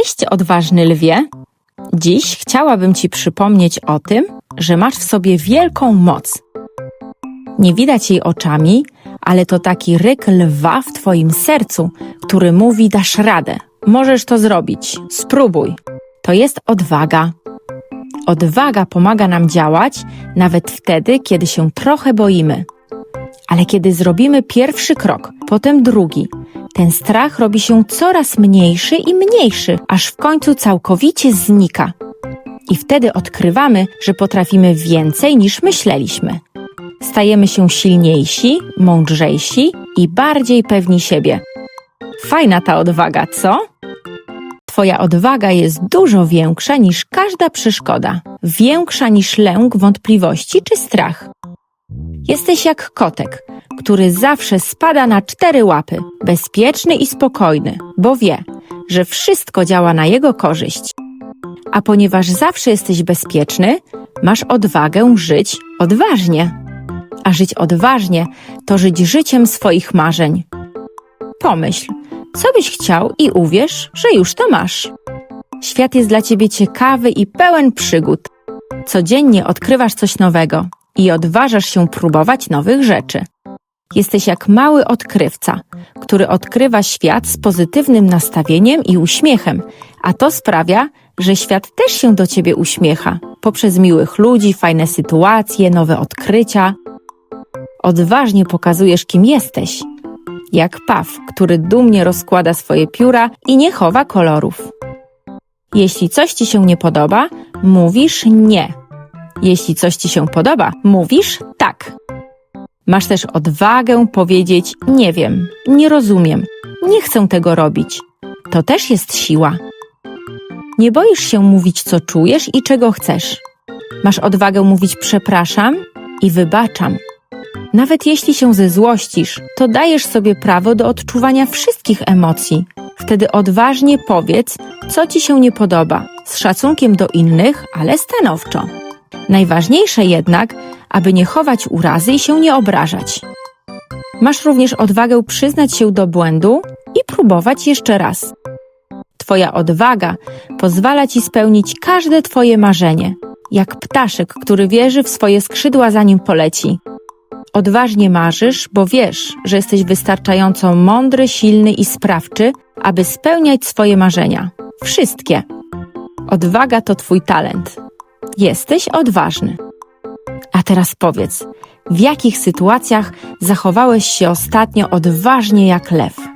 Cześć, odważny lwie! Dziś chciałabym Ci przypomnieć o tym, że masz w sobie wielką moc. Nie widać jej oczami, ale to taki ryk lwa w Twoim sercu, który mówi: Dasz radę, możesz to zrobić, spróbuj. To jest odwaga. Odwaga pomaga nam działać nawet wtedy, kiedy się trochę boimy. Ale kiedy zrobimy pierwszy krok, potem drugi, ten strach robi się coraz mniejszy i mniejszy, aż w końcu całkowicie znika. I wtedy odkrywamy, że potrafimy więcej niż myśleliśmy. Stajemy się silniejsi, mądrzejsi i bardziej pewni siebie. Fajna ta odwaga, co? Twoja odwaga jest dużo większa niż każda przeszkoda, większa niż lęk, wątpliwości czy strach. Jesteś jak kotek, który zawsze spada na cztery łapy, bezpieczny i spokojny, bo wie, że wszystko działa na jego korzyść. A ponieważ zawsze jesteś bezpieczny, masz odwagę żyć odważnie. A żyć odważnie to żyć życiem swoich marzeń. Pomyśl, co byś chciał i uwierz, że już to masz. Świat jest dla ciebie ciekawy i pełen przygód. Codziennie odkrywasz coś nowego i odważasz się próbować nowych rzeczy. Jesteś jak mały odkrywca, który odkrywa świat z pozytywnym nastawieniem i uśmiechem, a to sprawia, że świat też się do ciebie uśmiecha poprzez miłych ludzi, fajne sytuacje, nowe odkrycia. Odważnie pokazujesz, kim jesteś. Jak paw, który dumnie rozkłada swoje pióra i nie chowa kolorów. Jeśli coś ci się nie podoba, mówisz nie. Jeśli coś ci się podoba, mówisz tak. Masz też odwagę powiedzieć: Nie wiem, nie rozumiem, nie chcę tego robić. To też jest siła. Nie boisz się mówić, co czujesz i czego chcesz. Masz odwagę mówić: Przepraszam i wybaczam. Nawet jeśli się zezłościsz, to dajesz sobie prawo do odczuwania wszystkich emocji. Wtedy odważnie powiedz, co ci się nie podoba, z szacunkiem do innych, ale stanowczo. Najważniejsze jednak, aby nie chować urazy i się nie obrażać. Masz również odwagę przyznać się do błędu i próbować jeszcze raz. Twoja odwaga pozwala ci spełnić każde Twoje marzenie, jak ptaszek, który wierzy w swoje skrzydła zanim poleci. Odważnie marzysz, bo wiesz, że jesteś wystarczająco mądry, silny i sprawczy, aby spełniać swoje marzenia. Wszystkie. Odwaga to Twój talent. Jesteś odważny. A teraz powiedz, w jakich sytuacjach zachowałeś się ostatnio odważnie jak lew?